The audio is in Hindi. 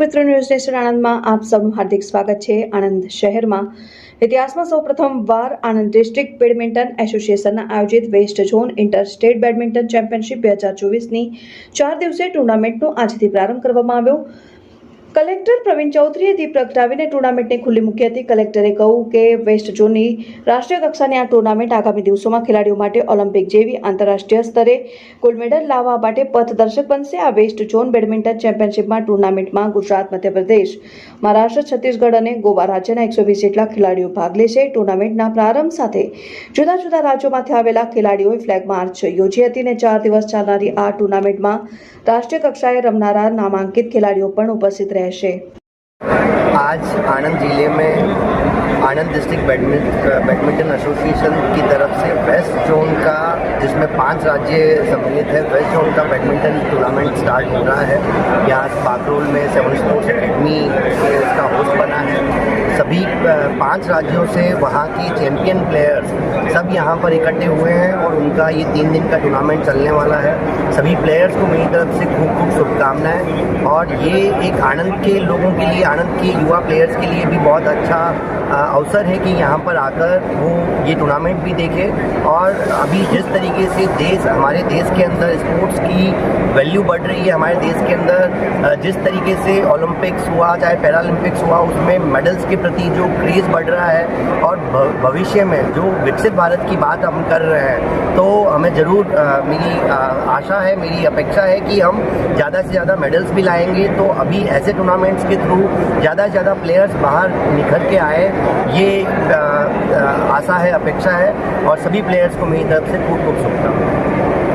મિત્રો ન્યૂઝ નેશન આણંદમાં આપ સૌનું હાર્દિક સ્વાગત છે. આણંદ શહેરમાં ઇતિહાસમાં સૌ વાર આણંદ ડિસ્ટ્રિક્ટ બેડમિન્ટન એસોસિએશનના આયોજિત west zone inter state badminton championship બે હજાર ચોવીસની ચાર દિવસીય ટુર્નામેન્ટનો આજથી પ્રારંભ કરવામાં આવ્યો. કલેક્ટર પ્રવીણ ચૌધરીએ દીપ પ્રગટાવીને ટુર્નામેન્ટને ખુલ્લી મૂકી હતી. કલેક્ટરે કહ્યું કે વેસ્ટ ઝોનની રાષ્ટ્રીય કક્ષાની આ ટુર્નામેન્ટ આગામી દિવસોમાં ખેલાડીઓ માટે ઓલિમ્પિક જેવી આંતરરાષ્ટ્રીય સ્તરે ગોલ્ડ મેડલ લાવવા માટે પથદર્શક બનશે. આ વેસ્ટ ઝોન બેડમિન્ટન ચેમ્પિયનશિપમાં ટુર્નામેન્ટમાં ગુજરાત, મધ્યપ્રદેશ, મહારાષ્ટ્ર, છત્તીસગઢ અને ગોવા રાજ્યના એકસો વીસ જેટલા ખેલાડીઓ ભાગ લેશે. ટુર્નામેન્ટના પ્રારંભ સાથે જુદા જુદા રાજ્યોમાંથી આવેલા ખેલાડીઓએ ફ્લેગ માર્ચ યોજી હતી અને ચાર દિવસ ચાલનારી આ ટુર્નામેન્ટમાં રાષ્ટ્રીય કક્ષાએ રમનારા નામાંકિત ખેલાડીઓ પણ ઉપસ્થિત રહેશે आज आनंद जिले में Anand district badminton badminton association की तरफ से वेस्ट जोन का जिसमें पांच राज्य सम्मिलित है वेस्ट जोन का बैडमिंटन टूर्नामेंट स्टार्ट हो रहा है यहाँ बाकरोल में सेवन स्पोर्ट्स एकेडमी इसका होस्ट बना है सभी अ, पाँच राज्यों से वहाँ के चैंपियन प्लेयर्स सब यहाँ पर इकट्ठे हुए हैं और उनका ये तीन दिन का टूर्नामेंट चलने वाला है। सभी प्लेयर्स को मेरी तरफ़ से खूब खूब शुभकामनाएँ। और ये एक आनंद के लोगों के लिए, आनंद के युवा प्लेयर्स के लिए भी बहुत अच्छा अवसर है कि यहाँ पर आकर वो ये टूर्नामेंट भी देखें। और अभी जिस तरीके से देश, हमारे देश के अंदर स्पोर्ट्स की वैल्यू बढ़ रही है, हमारे देश के अंदर जिस तरीके से ओलंपिक्स हुआ, चाहे पैरालंपिक्स हुआ, उसमें मेडल्स के प्रति जो क्रेज़ बढ़ रहा है और भविष्य में जो विकसित भारत की बात हम कर रहे हैं तो हमें ज़रूर मेरी आशा है मेरी अपेक्षा है कि हम ज़्यादा से ज़्यादा मेडल्स भी लाएँगे। तो अभी ऐसे टूर्नामेंट्स के थ्रू ज़्यादा से ज़्यादा प्लेयर्स बाहर निखर के आए, ये आशा है, अपेक्षा है, और सभी प्लेयर्स को मेरी तरफ़ से खूब खूब शुभकामनाएँ।